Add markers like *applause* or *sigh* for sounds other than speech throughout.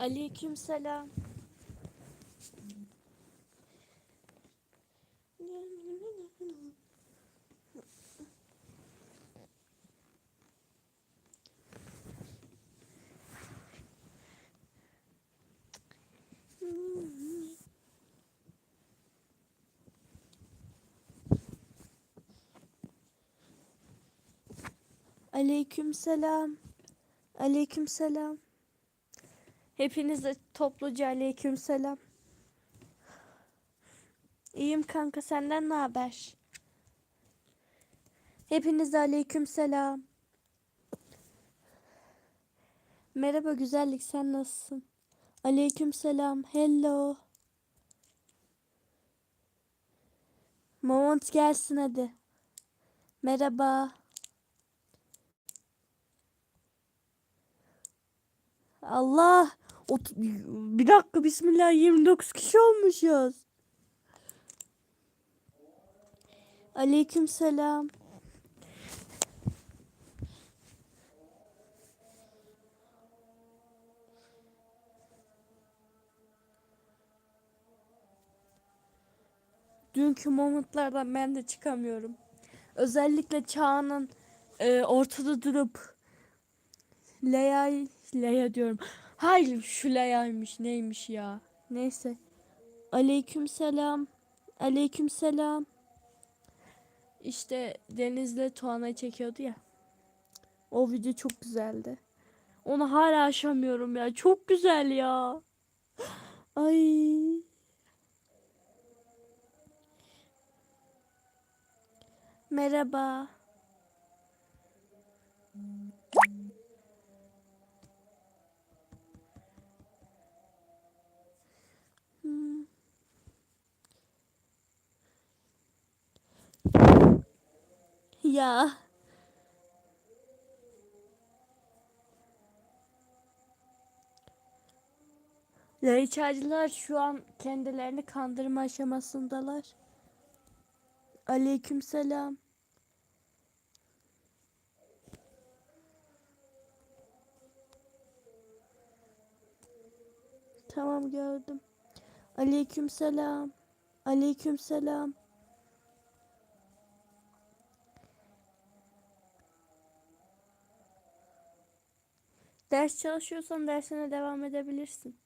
Aleyküm selam. Aleyküm selam. Aleyküm selam. Hepinize topluca aleyküm selam. İyiyim kanka senden ne haber? Hepinize aleyküm selam. Merhaba güzellik sen nasılsın? Aleyküm selam. Hello. Moment gelsin hadi. Merhaba. Allah. Ot- bir dakika bismillah 29 kişi olmuşuz. Aleyküm selam. Dünkü momentlardan ben de çıkamıyorum. Özellikle Çağan'ın e, ortada durup Leya Leya diyorum. Hayır şu Leya'ymış neymiş ya. Neyse. Aleyküm selam. Aleyküm selam. İşte Deniz'le Tuana çekiyordu ya. O video çok güzeldi. Onu hala aşamıyorum ya. Çok güzel ya. Ay. Merhaba. Ya. Rayçacılar şu an kendilerini kandırma aşamasındalar. Aleykümselam. Tamam gördüm. Aleykümselam. Aleykümselam. Ders çalışıyorsan dersine devam edebilirsin.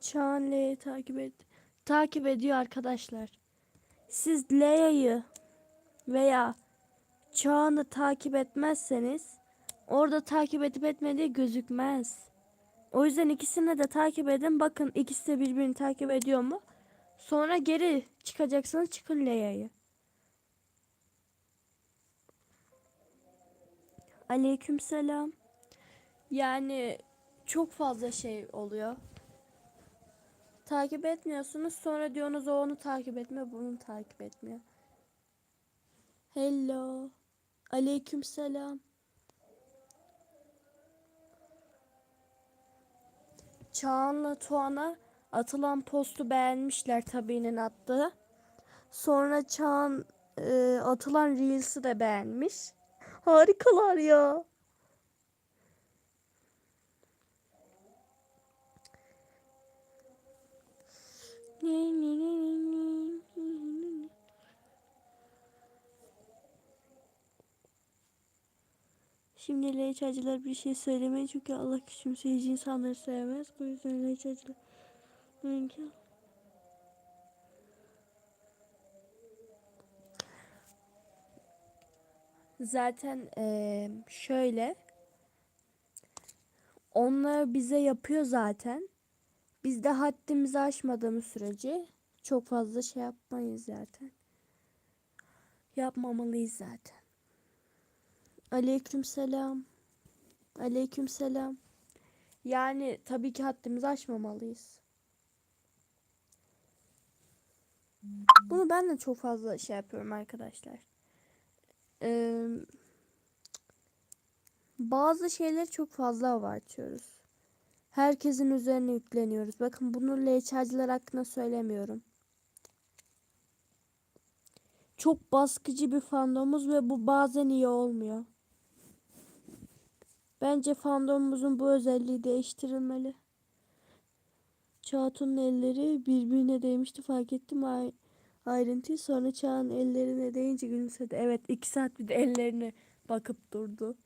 Çağan L'yi takip et. Takip ediyor arkadaşlar. Siz Lea'yı veya Çağan'ı takip etmezseniz orada takip edip etmediği gözükmez. O yüzden ikisini de takip edin. Bakın ikisi de birbirini takip ediyor mu? Sonra geri çıkacaksınız çıkın Lea'yı. Aleykümselam. Yani çok fazla şey oluyor. Takip etmiyorsunuz sonra diyorsunuz o onu takip etmiyor bunu takip etmiyor. Hello. Aleykümselam. Çağan'la Tuana atılan postu beğenmişler tabiinin attığı. Sonra Çağan e, atılan Reels'i de beğenmiş. Harikalar ya. Şimdi LH'cılar bir şey söylemeyin çünkü Allah küçümseyici insanları sevmez. Bu yüzden LH'cılar mümkün. Zaten eee, şöyle onlar bize yapıyor zaten. Biz de haddimizi aşmadığımız sürece çok fazla şey yapmayız zaten. Yapmamalıyız zaten. Aleyküm selam. Aleyküm selam. Yani tabii ki haddimizi aşmamalıyız. Bunu ben de çok fazla şey yapıyorum arkadaşlar. Ee, bazı şeyleri çok fazla abartıyoruz. herkesin üzerine yükleniyoruz. Bakın bunu LH'ciler hakkında söylemiyorum. Çok baskıcı bir fandomuz ve bu bazen iyi olmuyor. Bence fandomumuzun bu özelliği değiştirilmeli. Çağatay'ın elleri birbirine değmişti fark ettim ay ayrıntıyı. Sonra Çağatay'ın ellerine değince gülümsedi. Evet iki saat bir de ellerine bakıp durdu.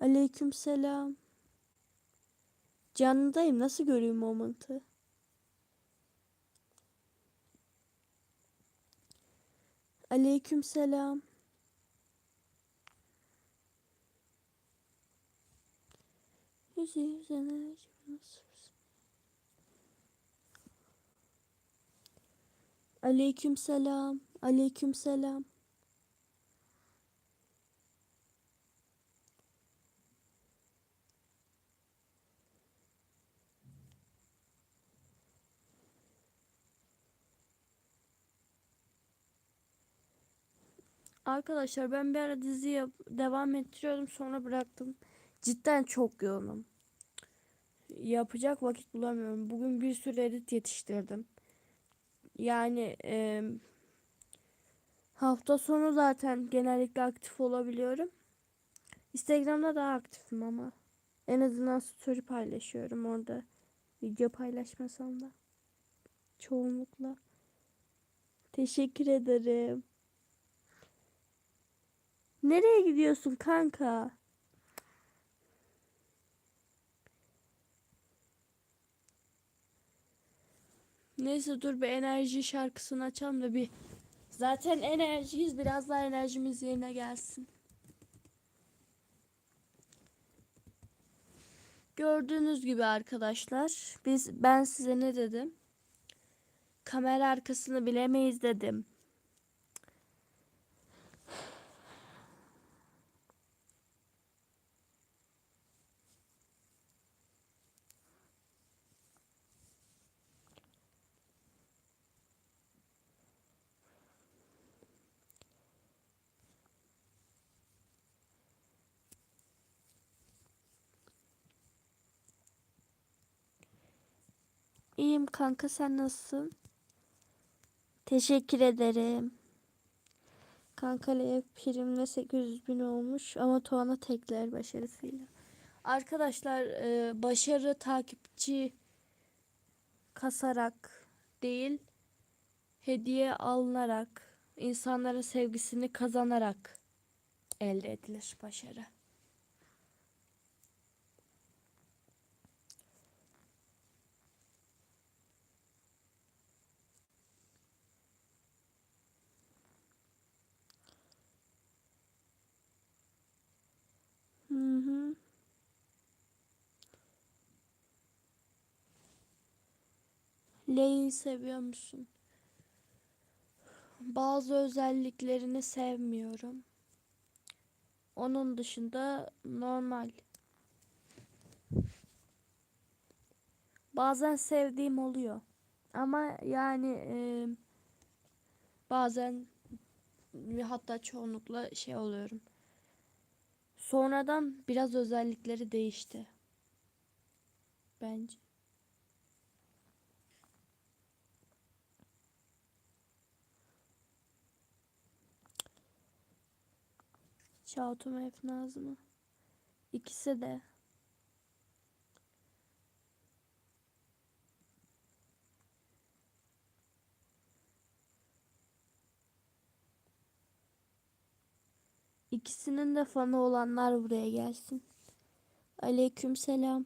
Aleyküm selam. Canlıdayım. Nasıl göreyim moment'ı? Aleyküm selam. Yüzü yüzüne Aleyküm selam. Aleyküm selam. Arkadaşlar ben bir ara dizi yap- devam ettiriyordum sonra bıraktım. Cidden çok yoğunum. Yapacak vakit bulamıyorum. Bugün bir sürü edit yetiştirdim. Yani e, hafta sonu zaten genellikle aktif olabiliyorum. Instagram'da daha aktifim ama. En azından story paylaşıyorum orada. Video paylaşmasam da. Çoğunlukla. Teşekkür ederim. Nereye gidiyorsun kanka? Neyse dur bir enerji şarkısını açalım da bir. Zaten enerjiyiz. Biraz daha enerjimiz yerine gelsin. Gördüğünüz gibi arkadaşlar biz ben size ne dedim? Kamera arkasını bilemeyiz dedim. İyiyim kanka sen nasılsın? Teşekkür ederim. Kanka ev primle 800 bin olmuş ama Tuana tekler başarısıyla. Arkadaşlar e, başarı takipçi kasarak değil hediye alınarak insanların sevgisini kazanarak elde edilir başarı. Hı hı. Ley'i seviyor musun? Bazı özelliklerini sevmiyorum. Onun dışında normal. Bazen sevdiğim oluyor. Ama yani e, bazen hatta çoğunlukla şey oluyorum. Sonradan biraz özellikleri değişti. Bence. Şatum F Nazım'ı. İkisi de. İkisinin de fanı olanlar buraya gelsin. Aleyküm selam.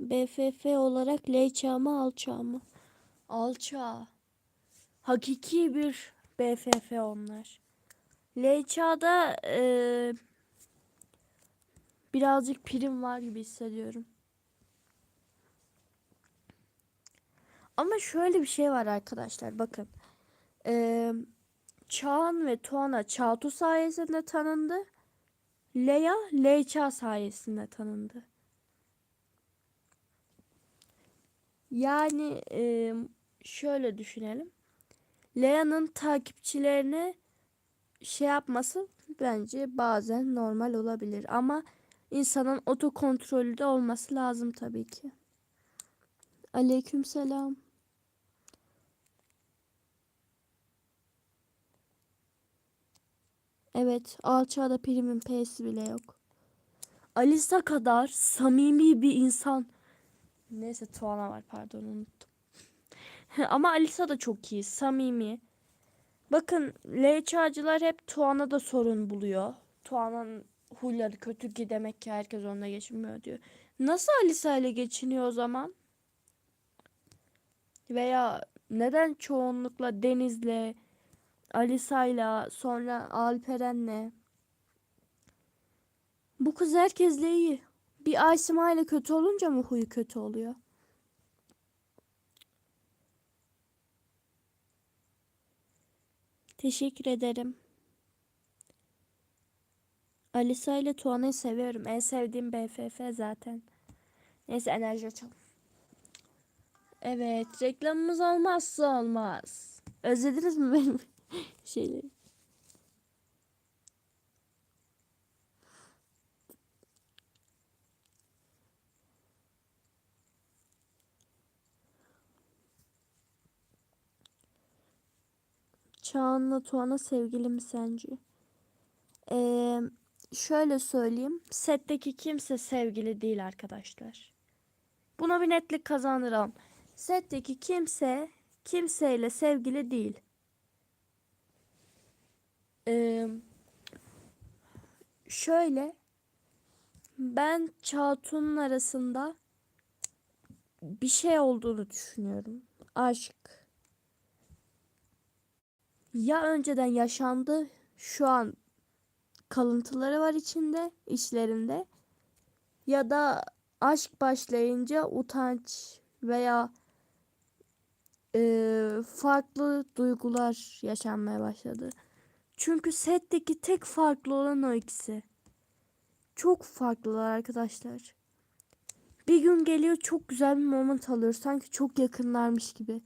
BFF olarak L çağı mı al çağı mı? Al çağı. Hakiki bir BFF onlar. L çağda e, birazcık prim var gibi hissediyorum. Ama şöyle bir şey var arkadaşlar bakın. Ee, Çağan ve Tuana Çağatu sayesinde tanındı. Leia Leyça sayesinde tanındı. Yani e, şöyle düşünelim. Lea'nın takipçilerini şey yapması bence bazen normal olabilir ama insanın otokontrolü de olması lazım tabii ki. Aleykümselam. Evet, alçağda primin P'si bile yok. Alisa kadar samimi bir insan. Neyse Tuana var pardon unuttum. *laughs* Ama Alisa da çok iyi, samimi. Bakın LHA'cılar hep Tuana'da sorun buluyor. Tuana'nın huyları kötü ki demek ki herkes onunla geçinmiyor diyor. Nasıl Alisa ile geçiniyor o zaman? Veya neden çoğunlukla Deniz'le, Alisa'yla, sonra Alperen'le? Bu kız herkesle iyi. Bir Aysima ile kötü olunca mı huyu kötü oluyor? Teşekkür ederim. Alisa ile Tuana'yı seviyorum. En sevdiğim BFF zaten. Neyse enerji açalım. Evet, reklamımız olmazsa olmaz. Özlediniz mi benim *laughs* şeyleri? Çağan'la Tuana sevgili mi sence? Ee, şöyle söyleyeyim. Setteki kimse sevgili değil arkadaşlar. Buna bir netlik kazanırım. Setteki kimse kimseyle sevgili değil. Ee, şöyle ben Çağatay'ın arasında bir şey olduğunu düşünüyorum. Aşk. Ya önceden yaşandı, şu an kalıntıları var içinde, içlerinde. Ya da aşk başlayınca utanç veya e, farklı duygular yaşanmaya başladı. Çünkü setteki tek farklı olan o ikisi. Çok farklılar arkadaşlar. Bir gün geliyor çok güzel bir moment alıyor. Sanki çok yakınlarmış gibi.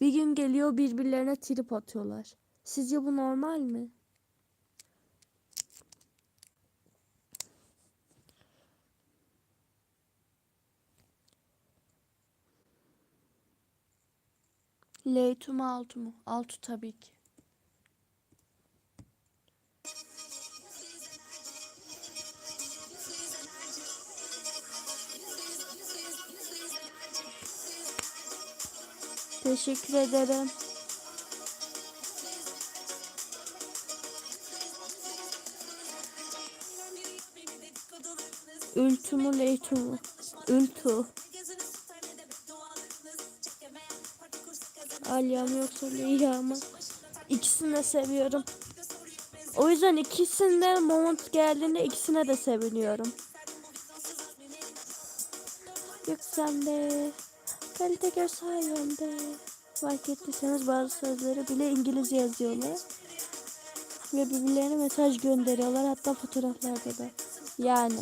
Bir gün geliyor birbirlerine trip atıyorlar. Sizce bu normal mi? L2 mu 6 mu? 6 tabii ki. Teşekkür ederim. Ültü mü leytü mü? Ültü. Alya mı yoksa Leyla mı? İkisini de seviyorum. O yüzden ikisinde moment geldiğinde ikisine de seviniyorum. Yok sende. Kalite gör sayemde. Fark ettiyseniz bazı sözleri bile İngilizce yazıyorlar. Ve birbirlerine mesaj gönderiyorlar. Hatta fotoğraflarda da. Yani.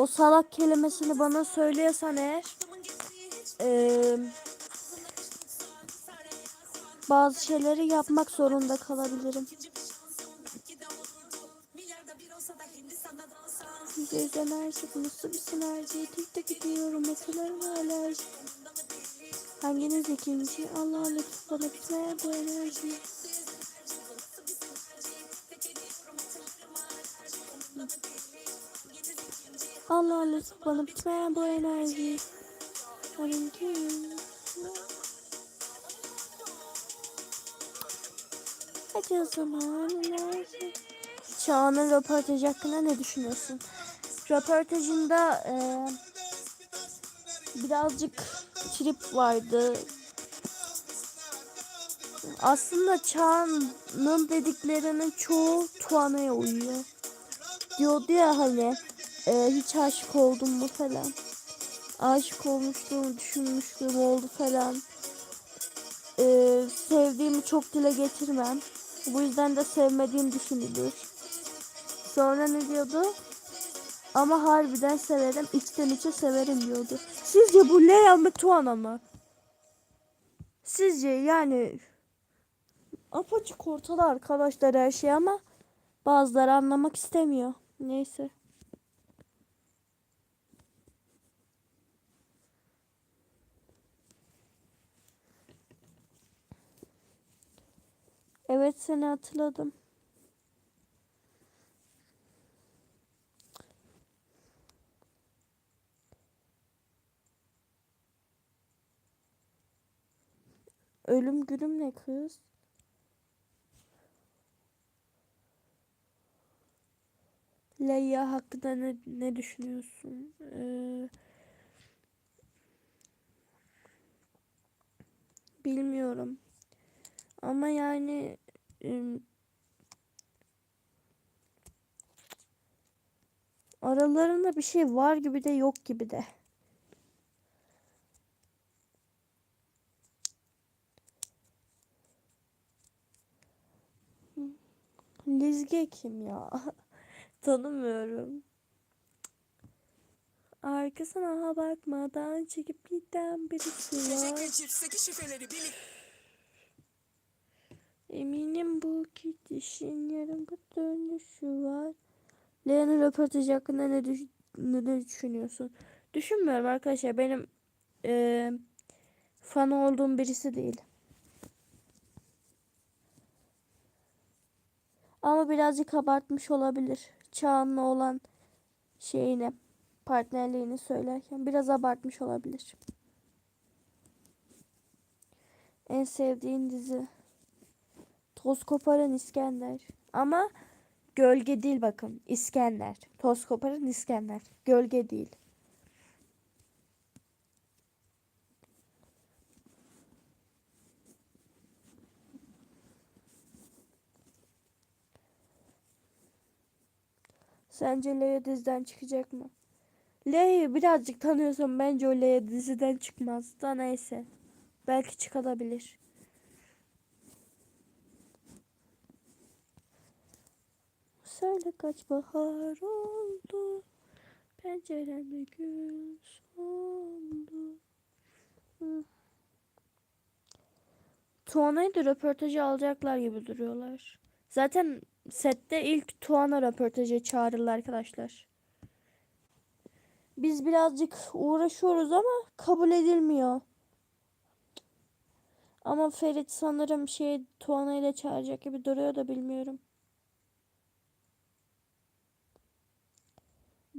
O salak kelimesini bana söylüyorsan eğer eee, bazı şeyleri yapmak zorunda kalabilirim. Yüz enerji nasıl bir sinerji? Tek tek gidiyorum meteorlarım alerji. Hanginiz ikinci? Allah lütfen bana bitmeye bu enerji. Allah lütfen bana bitmeyen bu enerji. Hadi o zaman. Çağan'ın röportajı hakkında ne düşünüyorsun? Röportajında e, birazcık trip vardı. Aslında Çağan'ın dediklerinin çoğu Tuana'ya uyuyor. Diyordu ya hani e, hiç aşık oldum mu falan. Aşık olmuştum, düşünmüştüm oldu falan. E, sevdiğimi çok dile getirmem. Bu yüzden de sevmediğim düşünülür. Sonra ne diyordu? Ama harbiden severim, içten içe severim diyordu. Sizce bu Leia mı Tuana mı? Sizce yani apaçık ortada arkadaşlar her şey ama bazıları anlamak istemiyor. Neyse. Evet seni hatırladım. Ölüm gülüm ne kız? Leia hakkında ne, ne düşünüyorsun? Ee, bilmiyorum. Ama yani aralarında bir şey var gibi de yok gibi de. Lizge kim ya? *laughs* Tanımıyorum. Arkasına bakmadan çekip giden birisi var. Teşekkür çiftdeki şifreleri birlikte Eminim bu gidişin yarın bir dönüşü var. Leon'un röportajı hakkında ne, düş- ne düşünüyorsun? Düşünmüyorum arkadaşlar. Benim eee fan olduğum birisi değil. Ama birazcık abartmış olabilir. Çağan'la olan şeyini, partnerliğini söylerken biraz abartmış olabilir. En sevdiğin dizi. Toz koparan İskender. Ama gölge değil bakın. İskender. Toz koparan İskender. Gölge değil. Sence Leia diziden çıkacak mı? Leia'yı birazcık tanıyorsam bence o Leia diziden çıkmaz. Da neyse. Belki çıkabilir. Söyle kaç bahar oldu Penceremde gün soldu Hı. Tuana'yı da röportajı alacaklar gibi duruyorlar. Zaten sette ilk Tuana röportajı çağrıldı arkadaşlar. Biz birazcık uğraşıyoruz ama kabul edilmiyor. Ama Ferit sanırım şey Tuana ile çağıracak gibi duruyor da bilmiyorum.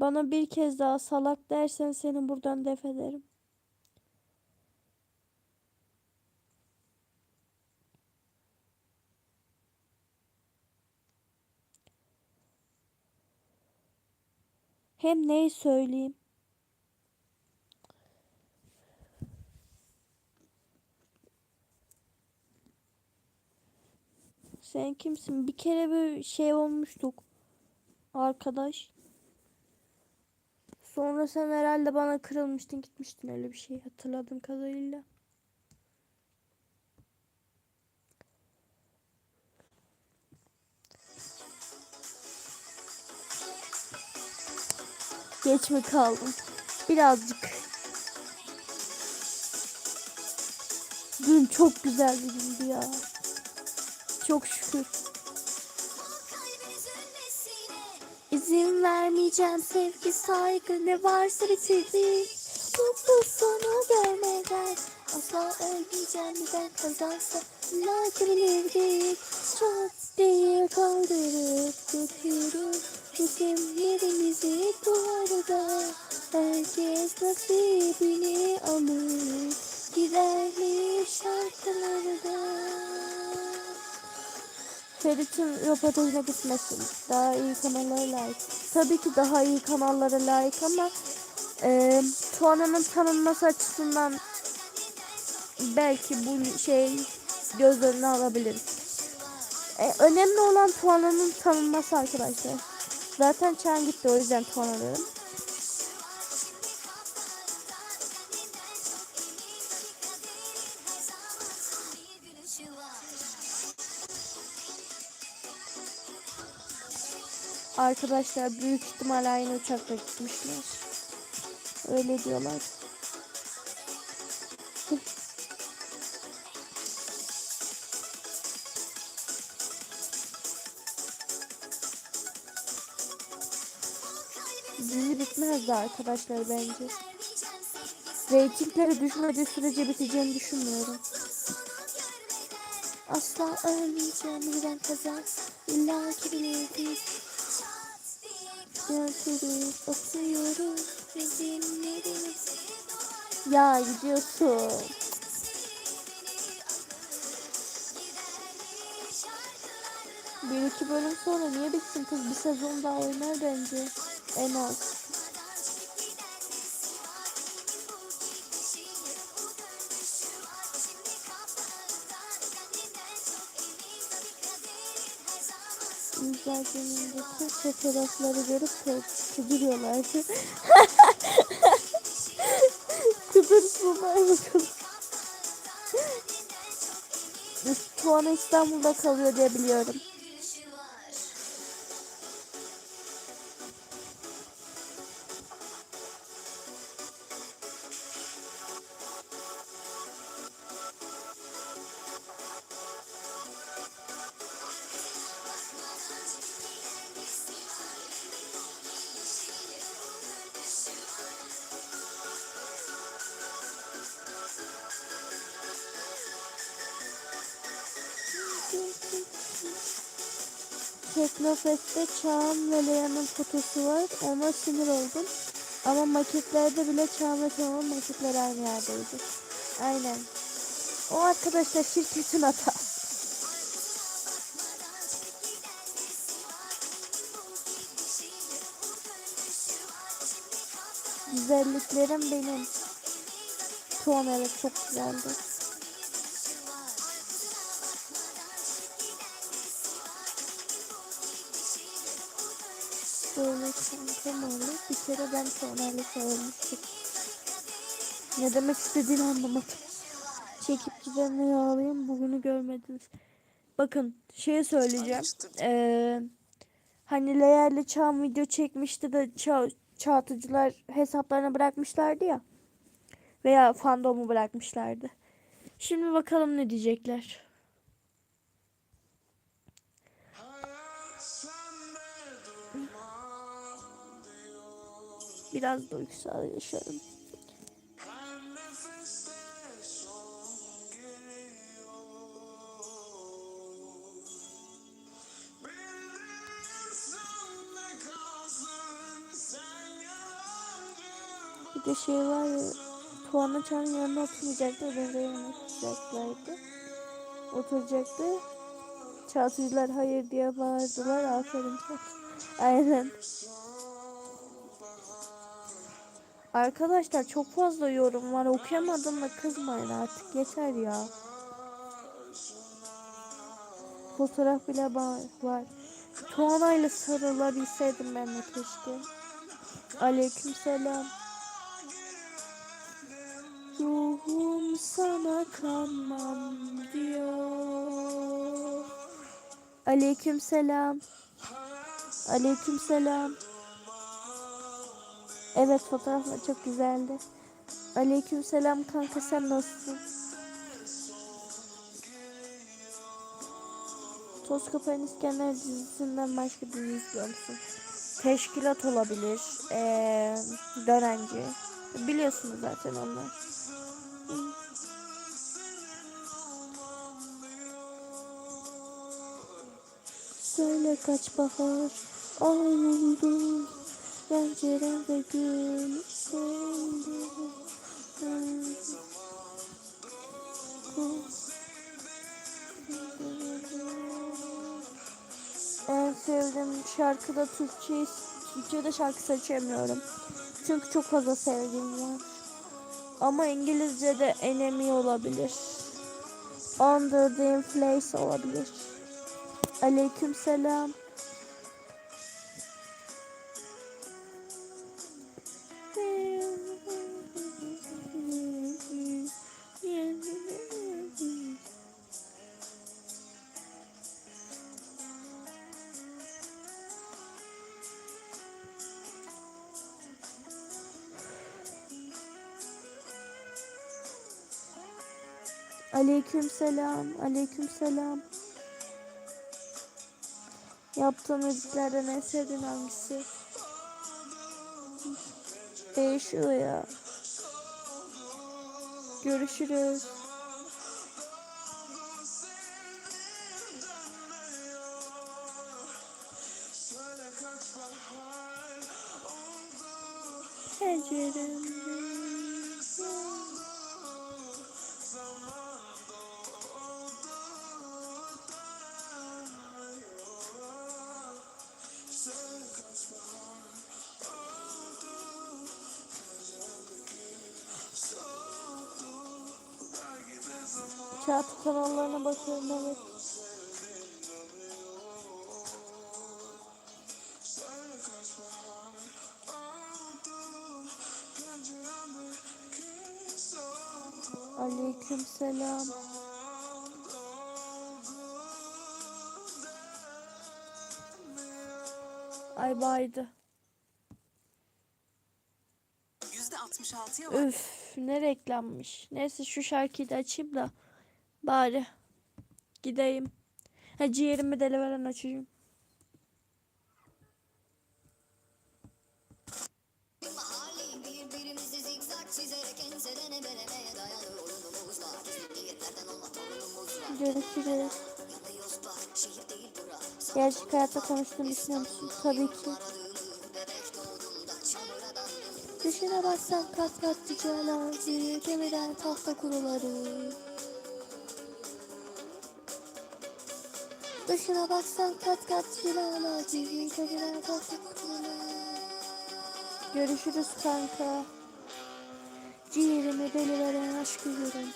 Bana bir kez daha salak dersen seni buradan def ederim. Hem neyi söyleyeyim? Sen kimsin? Bir kere bir şey olmuştuk. Arkadaş. Sonra sen herhalde bana kırılmıştın gitmiştin öyle bir şey hatırladığım kadarıyla. Geç mi kaldım? Birazcık. Dün çok güzel bir gündü ya. Çok şükür. İzin vermeyeceğim sevgi saygı ne varsa bitirdik. Mutlu sonu görmeden asla ölmeyeceğim neden kazansa bilirdik. Çok değil kaldırıp götürür resimlerimizi duvarda. Herkes nasibini alır gider mi şarkılarda. Ferit'in röportajına gitmesin. Daha iyi kanallara layık. Tabii ki daha iyi kanallara layık ama e, Tuana'nın tanınması açısından belki bu şey göz önüne alabiliriz. E, önemli olan Tuana'nın tanınması arkadaşlar. Zaten Çağan gitti o yüzden Tuana diyorum. Arkadaşlar büyük ihtimal aynı uçakla gitmişler. Öyle diyorlar. Dizi bitmezdi arkadaşlar bence. Reytingleri düşmediği sürece biteceğini düşünmüyorum. Asla ölmeyeceğim ben kazan. İlla ki bilirdik. Oturuyorum. ve dinlerim. Ya gidiyorsun. Bir iki bölüm sonra niye bitsin kız? Bir sezon daha oynar bence. En az. İzlerkenindeki fotoğrafları görüp kı- kıdırıyorlardı. *laughs* Kıdırsınlar bakalım. Tuana İstanbul'da kalıyor diye biliyorum. Teknofest'te Çağan ve Lea'nın fotosu var. Ona sinir oldum. Ama maketlerde bile Çağan ve Teo'nun maketleri aynı yerdeydi. Aynen. O arkadaşlar şirketin hatası. Güzelliklerim benim. Evet çok güzeldi. Oldu. Bir kere ben Tuğan'la sarılmıştım. Ne demek istediğini anlamadım. Çekip gidenleri ağlayayım bugünü görmediniz. Bakın şey söyleyeceğim. Ee, hani Leia ile Çağan video çekmişti de ça çağatıcılar hesaplarına bırakmışlardı ya. Veya fandomu bırakmışlardı. Şimdi bakalım ne diyecekler. Biraz duygusal yaşarım. Bir de şey var ya Tuana Çağ'ın yanına oturmayacaktı. De yanına oturacaklardı. Oturacaktı. Çağatıcılar hayır diye bağırdılar. Aferin Çağatay. Aynen. Arkadaşlar çok fazla yorum var. Okuyamadım da kızmayın artık. Yeter ya. Fotoğraf bile var. Tuana ile sarılabilseydim ben de keşke. Aleyküm selam. Ruhum sana kanmam diyor. Aleyküm selam. Aleyküm selam. Evet fotoğraflar çok güzeldi. Aleyküm selam kanka sen nasılsın? Toz Kapan İskender dizisinden başka dizi izliyor musun? Teşkilat olabilir. Ee, dönenci. Biliyorsunuz zaten onlar. Söyle kaç bahar ay oldu Penceremde gül En sevdiğim şarkı da Türkçe. Türkçe'de şarkı seçemiyorum. Çünkü çok fazla sevdiğim var. Ama İngilizce'de Enemy olabilir. Under the Influence olabilir. Aleyküm selam. Aleyküm selam. Aleyküm selam. Yaptığım müziklerden en sevdiğin hangisi? Değişiyor ya. Görüşürüz. Çağatay kanallarına bakıyorum evet. Aleyküm selam. Ay baydı. %66'ya var. Üf ne reklammış. Neyse şu şarkıyı da açayım da bari gideyim. Ha ciğerimi deliveren açayım. Mahalli Gerçek hayatta konuştuğunu düşünüyor musun? Tabii ki. Dışına baksan kat kat ticala Gemiden tahta kuruları. Dışına baksan kat kat ticala Gemiden tahta kuruları. Görüşürüz kanka. Ciğerimi deli veren aşkı görün.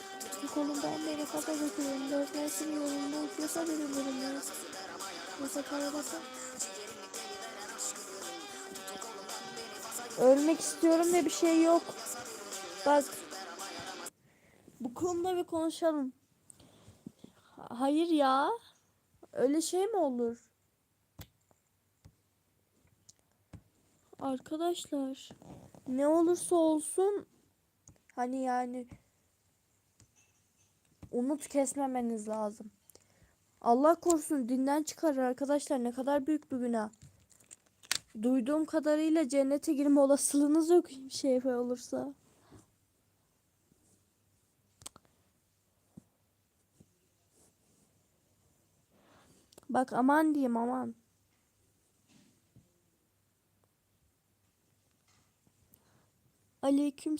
Kolumdan beni kafa götürün Dört mevsim yolunda uçuyorsa benim bölümüm Ölmek istiyorum ve bir şey yok. Bak. Bu konuda bir konuşalım. Ha- Hayır ya. Öyle şey mi olur? Arkadaşlar. Ne olursa olsun hani yani umut kesmemeniz lazım. Allah korusun dinden çıkarır arkadaşlar ne kadar büyük bir günah. Duyduğum kadarıyla cennete girme olasılığınız yok şey olursa. Bak aman diyeyim aman. Aleyküm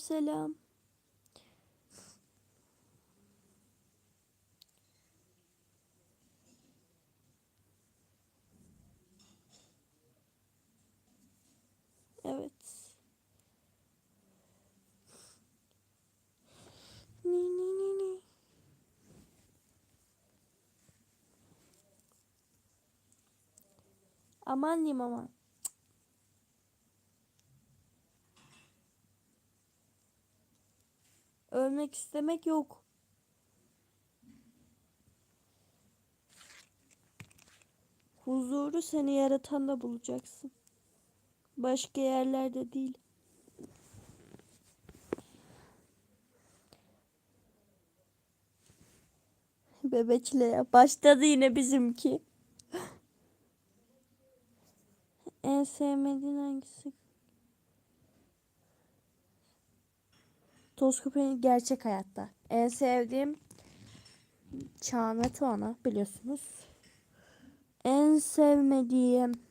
Evet. Ni ni ni ni. Aman diyeyim aman. Ölmek istemek yok. Huzuru seni yaratan da bulacaksın. Başka yerlerde değil. Bebeçle başladı yine bizimki. *laughs* En sevmediğin hangisi? Toz köpeğin gerçek hayatta. En sevdiğim ve Tuana biliyorsunuz. En sevmediğim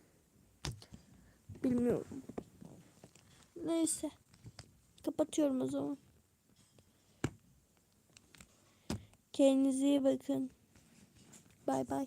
bilmiyorum. Neyse. Kapatıyorum o zaman. Kendinize iyi bakın. Bay bay.